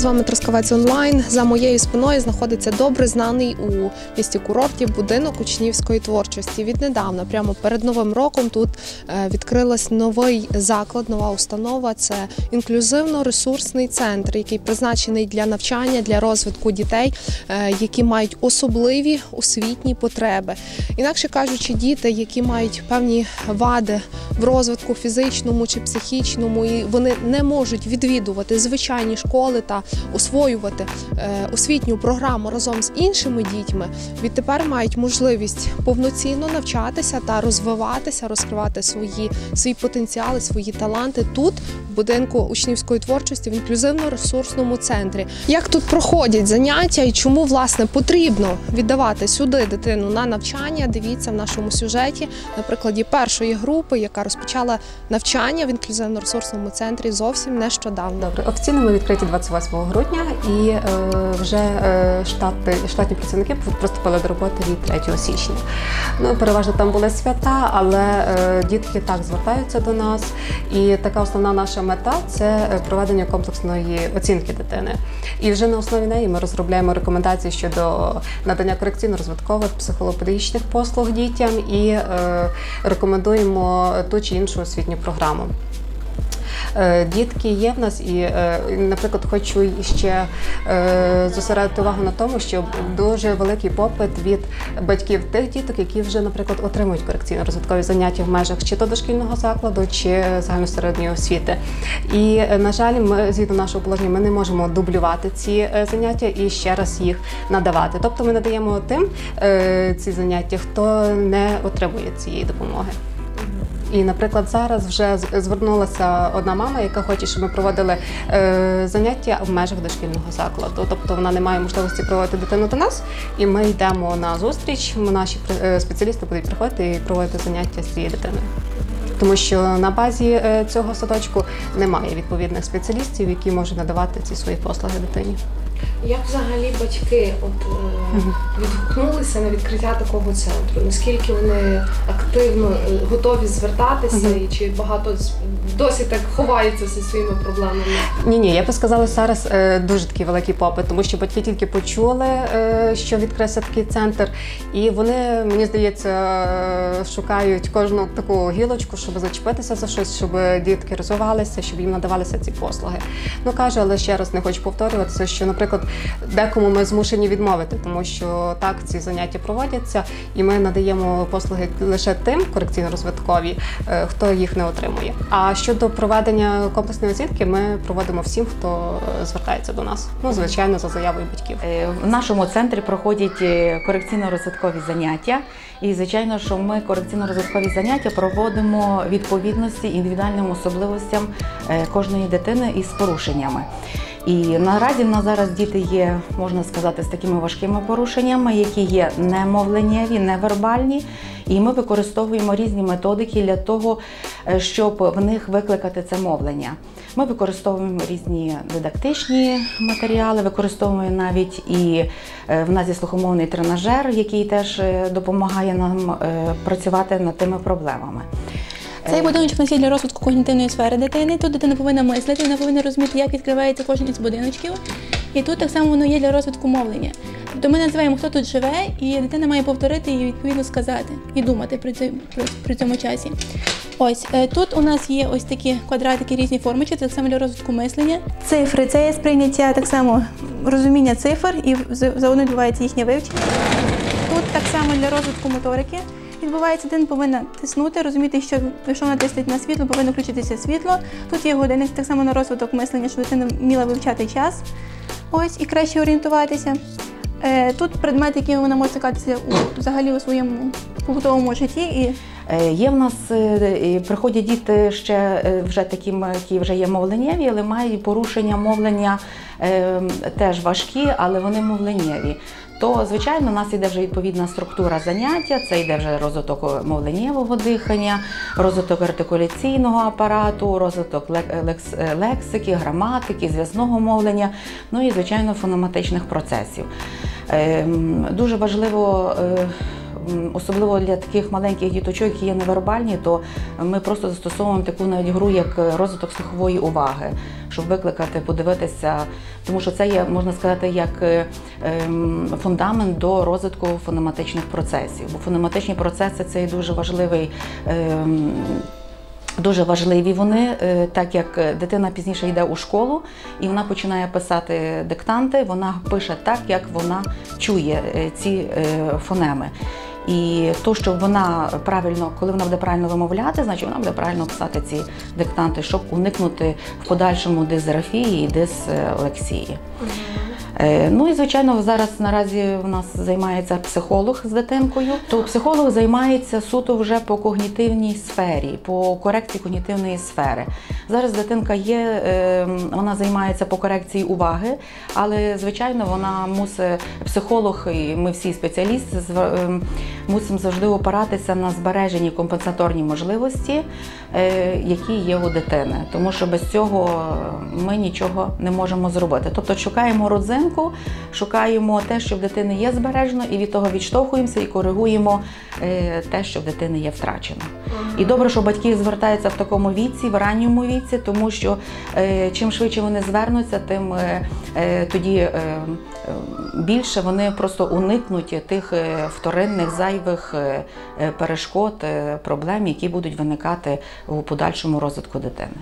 З вами Трускавець онлайн. За моєю спиною знаходиться добре знаний у місті курорті будинок учнівської творчості. Віднедавна, прямо перед новим роком, тут е, відкрилась новий заклад, нова установа. Це інклюзивно-ресурсний центр, який призначений для навчання, для розвитку дітей, е, які мають особливі освітні потреби. Інакше кажучи, діти, які мають певні вади в розвитку фізичному чи психічному, і вони не можуть відвідувати звичайні школи та освоювати е, освітню програму разом з іншими дітьми, відтепер мають можливість повноцінно навчатися та розвиватися, розкривати свої, свої потенціали, свої таланти тут, в будинку учнівської творчості в інклюзивно-ресурсному центрі. Як тут проходять заняття і чому власне потрібно віддавати сюди дитину на навчання? Дивіться в нашому сюжеті на прикладі першої групи, яка розпочала навчання в інклюзивно-ресурсному центрі зовсім нещодавно. Добре, офіційно ми відкриті 28 грудня і е, вже е, штати, штатні працівники приступили до роботи від 3 січня. Ну, переважно там були свята, але е, дітки так звертаються до нас. І така основна наша мета це проведення комплексної оцінки дитини. І вже на основі неї ми розробляємо рекомендації щодо надання корекційно-розвиткових психолого-педагогічних послуг дітям і рекомендуємо ту чи іншу освітню програму. Е, Дітки є в нас, і, е, наприклад, хочу ще е, зосередити увагу на тому, що дуже великий попит від батьків тих діток, які вже, наприклад, отримують корекційно-розвиткові заняття в межах чи то дошкільного закладу, чи загальносередньої освіти. І, на жаль, ми згідно нашого положення, ми не можемо дублювати ці заняття і ще раз їх надавати. Тобто ми надаємо тим ці заняття, хто не отримує цієї допомоги. І, наприклад, зараз вже звернулася одна мама, яка хоче, щоб ми проводили е, заняття в межах дошкільного закладу. Тобто вона не має можливості проводити дитину до нас, і ми йдемо на зустріч. Наші е, спеціалісти будуть приходити і проводити заняття з цією дитиною. Тому що на базі е, цього садочку немає відповідних спеціалістів, які можуть надавати ці свої послуги дитині. Як взагалі батьки от, е, відгукнулися на відкриття такого центру? Наскільки вони активно е, готові звертатися, і чи багато досі так ховаються зі своїми проблемами? Ні, ні, я би сказала, зараз е, дуже такий великий попит, тому що батьки тільки почули, що відкрився такий центр, і вони, мені здається, шукають кожну таку гілочку, щоб зачепитися за щось, щоб дітки розвивалися, щоб їм надавалися ці послуги. Ну кажу, але ще раз не хочу повторюватися, що, наприклад, декому ми змушені відмовити, тому що так ці заняття проводяться, і ми надаємо послуги лише тим корекційно-розвиткові, е, хто їх не отримує. А щодо проведення комплексної оцінки, ми проводимо всім, хто е, звертається до нас. Ну, звичайно, за заявою батьків. Е, В нашому центрі проходять корекційно-розвиткові заняття. І, звичайно, що ми корекційно-розвиткові заняття проводимо відповідності індивідуальним особливостям кожної дитини із порушеннями. І наразі в нас зараз діти є, можна сказати, з такими важкими порушеннями, які є немовленнєві, невербальні. І ми використовуємо різні методики для того, е, щоб в них викликати це мовлення. Ми використовуємо різні дидактичні матеріали, використовуємо навіть і е, в нас є слухомовний тренажер, який теж е, допомагає нам працювати над тими проблемами. Цей будиночок у нас є для розвитку когнітивної сфери дитини. Тут дитина повинна мислити, вона повинна розуміти, як відкривається кожен із будиночків. І тут так само воно є для розвитку мовлення. Тобто ми називаємо, хто тут живе, і дитина має повторити і відповідно сказати і думати при, цьому- при, цьому часі. Ось е, тут у нас є ось такі квадратики, різні формочки, це так само для розвитку мислення. Цифри це є сприйняття так само розуміння цифр, і заодно відбувається їхнє вивчення. Тут так само для розвитку моторики. Відбувається, дитина повинна тиснути, розуміти, що якщо вона тиснить на світло, повинно включитися світло. Тут є годинник так само на розвиток мислення, щоб дитина вміла вивчати час. Ось і краще орієнтуватися. Е, Тут предмети, які вона може стикатися у взагалі у своєму побутовому житті. І Е, Є в нас е, приходять діти ще вже такі, які вже є мовленнєві, але мають порушення мовлення е, теж важкі, але вони мовленнєві. То, звичайно, у нас йде вже відповідна структура заняття, це йде вже розвиток мовленнєвого дихання, розвиток артикуляційного апарату, розвиток лек- лекс- лексики, граматики, зв'язного мовлення, ну і, звичайно, фонематичних процесів. Ем, Дуже важливо е, особливо для таких маленьких діточок, які є невербальні, то ми просто застосовуємо таку навіть гру, як розвиток слухової уваги, щоб викликати, подивитися, тому що це є, можна сказати, як е, ем, фундамент до розвитку фонематичних процесів. Бо фонематичні процеси це дуже важливий. ем, Дуже важливі вони, е, так як дитина пізніше йде у школу і вона починає писати диктанти, вона пише так, як вона чує е, ці фонеми. І то, що вона правильно, коли вона буде правильно вимовляти, значить вона буде правильно писати ці диктанти, щоб уникнути в подальшому дисграфії і дислексії. Е, Ну і звичайно, зараз наразі в нас займається психолог з дитинкою. То психолог займається суто вже по когнітивній сфері, по корекції когнітивної сфери. Зараз дитинка є, е, вона займається по корекції уваги, але звичайно вона мусить психолог, і ми всі спеціалісти е, мусимо завжди опиратися на збережені компенсаторні можливості, які є у дитини, тому що без цього ми нічого не можемо зробити. Тобто шукаємо родзинку, шукаємо те, що в дитини є збережено, і від того відштовхуємося і коригуємо е, те, що в дитини є втрачено. І добре, що батьки звертаються в такому віці, в ранньому віці, тому що е, чим швидше вони звернуться, тим е, тоді більше вони просто уникнуть тих вторинних зайвих перешкод, проблем, які будуть виникати у подальшому розвитку дитини.